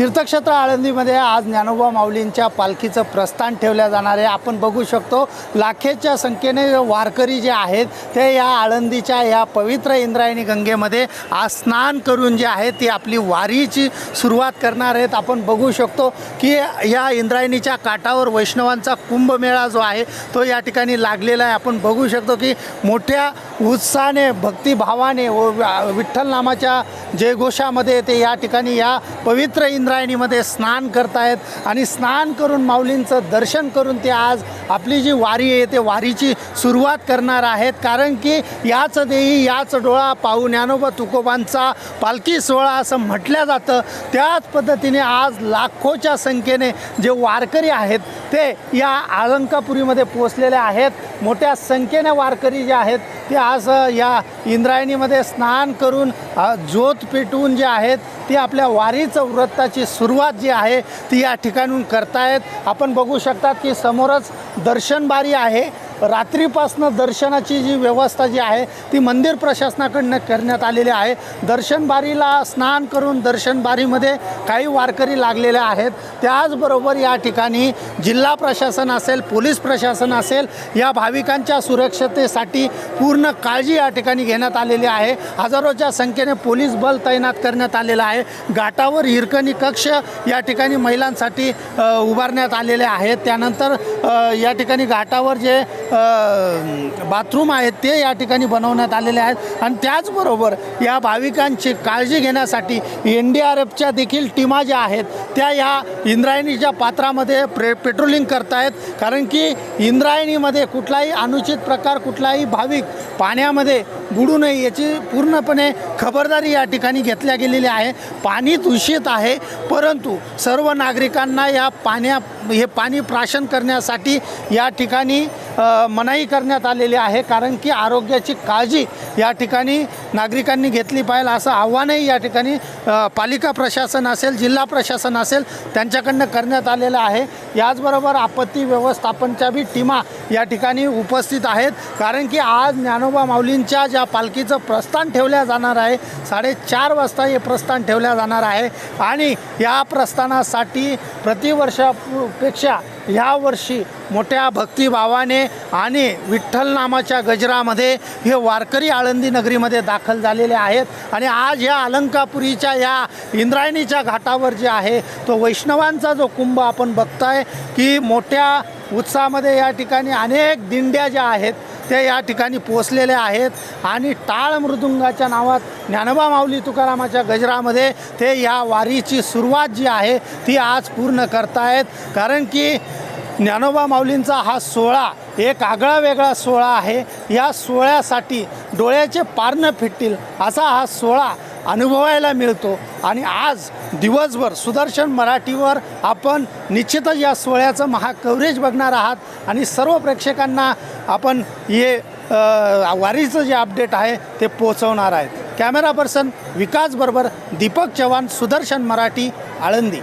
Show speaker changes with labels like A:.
A: तीर्थक्षेत्र आळंदीमध्ये आज ज्ञानोबा माऊलींच्या पालखीचं प्रस्थान ठेवल्या जाणार आहे. आपण बघू शकतो लाखेच्या संख्येने वारकरी जे आहेत ते या आळंदीच्या या पवित्र इंद्रायणी गंगेमध्ये आज स्नान करून जे आहे ती आपली वारीची सुरुवात करणार आहेत. आपण बघू शकतो की या इंद्रायणीच्या काठावर वैष्णवांचा कुंभमेळा जो आहे तो या ठिकाणी लागलेला आहे. आपण बघू शकतो की मोठ्या उत्साहाने भक्तिभावाने व विठ्ठल नामाच्या जयघोषामध्ये ते या ठिकाणी या पवित्र इंद्रायणीमध्ये स्नान करतायत आणि स्नान करून माऊलींचं दर्शन करून ते आज आपली जी वारी आहे ते वारीची सुरुवात करणार आहेत. कारण की याच देही याच डोळा पाहू ज्ञानोबा तुकोबांचा पालखी सोहळा असं म्हटलं जातं. त्याच पद्धतीने आज लाखोच्या संख्येने जे वारकरी आहेत ते या अलंकापुरीमध्ये पोचलेले आहेत. मोठ्या संख्येने वारकरी जे आहेत ते आज या इंद्रायणीमध्ये स्नान करून ज्योत पेटवून जे आहेत ती आपल्या वारीचं व्रताची सुरुवात जी आहे ती या ठिकाणून करतायत. आपण बघू शकतात की समोरच दर्शनबारी आहे. रात्रीपासनं दर्शनाची जी व्यवस्था जी आहे ती मंदिर प्रशासनाकडनं करण्यात आलेली आहे. दर्शनबारीला स्नान करून दर्शनबारीमध्ये काही वारकरी लागलेले आहेत. त्याचबरोबर या ठिकाणी जिल्हा प्रशासन असेल पोलीस प्रशासन असेल या भाविकांच्या सुरक्षतेसाठी पूर्ण काळजी या ठिकाणी घेण्यात आलेली आहे. हजारोच्या संख्येने पोलीस बल तैनात करण्यात आलेलं आहे. घाटावर हिरकणी कक्ष या ठिकाणी महिलांसाठी उभारण्यात आलेले आहेत. त्यानंतर या ठिकाणी घाटावर जे बाथरूम आहेत ते या ठिकाणी बनवण्यात आलेले आहेत. आणि त्याचबरोबर या भाविकांची काळजी घेण्यासाठी एन डी आर एफच्या देखील टीमा ज्या आहेत त्या या इंद्रायणीच्या पात्रामध्ये प्रे पेट्रोलिंग करतायत. कारण की इंद्रायणीमध्ये कुठलाही अनुचित प्रकार कुठलाही भाविक पाण्यामध्ये बुडू नये याची पूर्णपणे खबरदारी या ठिकाणी घेतल्या गेलेली आहे. पाणी दूषित आहे परंतु सर्व नागरिकांना या पाण्या हे पाणी प्राशन करण्यासाठी या ठिकाणी मनाई करण्यात आलेली आहे कारण की आरोग्याची काळजी या ठिकाणी नागरिकांनी घेतली पाहिजे असं आव्हानही या ठिकाणी पालिका प्रशासन असेल जिल्हा प्रशासन असेल त्यांच्याकडनं करण्यात आलेलं आहे. याचबरोबर आपत्ती व्यवस्थापनच्या बी टीमा या ठिकाणी उपस्थित आहेत. कारण की आज ज्ञानोबा माऊलींच्या ज्या पालखीचं प्रस्थान ठेवल्या जाणार आहे साडेचार वाजता हे प्रस्थान ठेवल्या जाणार आहे. आणि या प्रस्थानासाठी प्रतिवर्षापेक्षा यावर्षी मोठ्या भक्तिभावाने आणि विठ्ठल नामाच्या गजरामध्ये हे वारकरी आळंदी नगरीमध्ये दाखल झालेले आहेत. आणि आज या अलंकापुरीच्या या इंद्रायणीच्या घाटावर जे आहे तो वैष्णवांचा जो कुंभ आपण बघताय की मोठ्या उत्साहामध्ये या ठिकाणी अनेक दिंड्या ज्या आहेत ते या ठिकाणी पोचलेले आहेत. आणि टाळ मृदुंगाच्या नावात ज्ञानोबा माऊली तुकारामाच्या गजरामध्ये ते या वारीची सुरुवात जी आहे ती आज पूर्ण करतायत. कारण की ज्ञानोबा माऊलींचा हा सोहळा एक आगळा वेगळा सोहळा आहे. या सोहळ्यासाठी डोळ्याचे पारणं फिटतील असा हा सोहळा अनुभवायला मिळतो. आणि आज दिवसभर सुदर्शन मराठीवर आपण निश्चितच या सोहळ्याचं महाकवरेज बघणार आहात. आणि सर्व प्रेक्षकांना आपण हे वारीचं जे अपडेट आहे ते पोचवणार आहेत. कॅमेरा पर्सन विकास बरोबर दीपक चव्हाण सुदर्शन मराठी आळंदी.